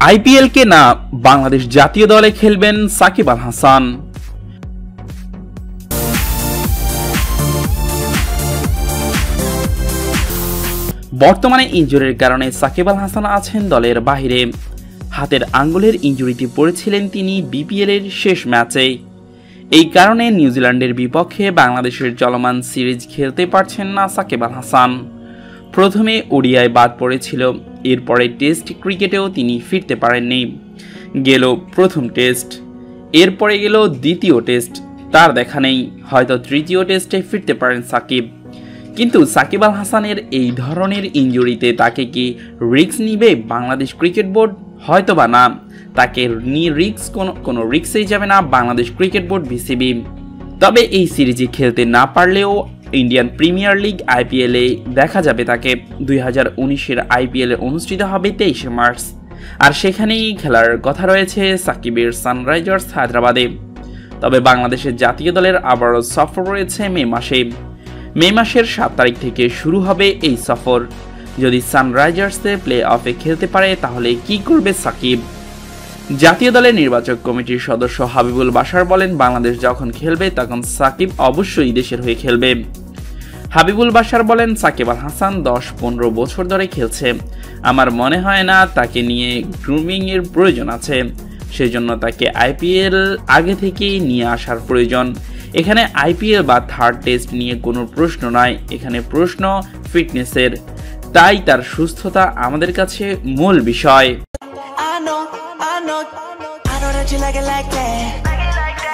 আইপিএলকে না বাংলাদেশ জাতীয় দলে খেলবেন সাকিব আল হাসান? বর্তমানে ইঞ্জুরির কারণে সাকিব আল হাসান আছেন দলের বাহিরে। হাতের আঙ্গুলের ইঞ্জুরিতে পড়েছিলেন তিনি বিপিএল এর শেষ ম্যাচে। এই কারণে নিউজিল্যান্ডের বিপক্ষে বাংলাদেশের চলমান সিরিজ খেলতে পারছেন না সাকিব আল হাসান। প্রথমে ওডিআই বাদ পড়েছিল, এরপরে টেস্ট ক্রিকেটেও তিনি ফিরতে পারেননি। গেল প্রথম টেস্ট, এরপরে গেল দ্বিতীয় টেস্ট, তার দেখা নেই, হয়তো তৃতীয় টেস্টে ফিরতে পারেন সাকিব। কিন্তু সাকিব আল হাসানের এই ধরনের ইঞ্জুরিতে তাকে কি রিস্ক নিবে বাংলাদেশ ক্রিকেট বোর্ড? হয়তো বা না, তাকে রিক্স কোনো কোনো রিক্সেই যাবে না বাংলাদেশ ক্রিকেট বোর্ড বিসিবি তবে এই সিরিজে খেলতে না পারলেও ইন্ডিয়ান প্রিমিয়ার লিগ আইপিএলে দেখা যাবে তাকে। দুই হাজার উনিশের আইপিএলে অনুষ্ঠিত হবে তেইশে মার্চ। আর সেখানেই খেলার কথা রয়েছে সাকিবের সানরাইজার্স হায়দ্রাবাদে। তবে বাংলাদেশের জাতীয় দলের আবারও সফর রয়েছে মে মাসে। মে মাসের সাত তারিখ থেকে শুরু হবে এই সফর। যদি সানরাইজার্সে প্লে অফে খেলতে পারে, তাহলে কি করবে সাকিব? জাতীয় দলের নির্বাচক কমিটির সদস্য হাবিবুল বাসার বলেন, বাংলাদেশ যখন খেলবে, তখন সাকিব অবশ্যই দেশের হয়ে খেলবে। হাবিবুল বাসার বলেন, সাকিব আল হাসান দশ পনেরো বছর ধরে খেলছে। আমার মনে হয় না তাকে নিয়ে গ্রুমিং এর প্রয়োজন আছে। সেজন্য তাকে আইপিএল আগে থেকেই নিয়ে আসার প্রয়োজন। এখানে আইপিএল বা থার্ড টেস্ট নিয়ে কোনো প্রশ্ন নয়, এখানে প্রশ্ন ফিটনেসের তাই তার সুস্থতা আমাদের কাছে মূল বিষয়। I know, that you like it like that.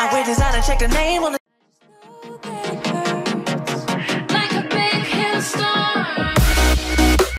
I wear designer, check the name on the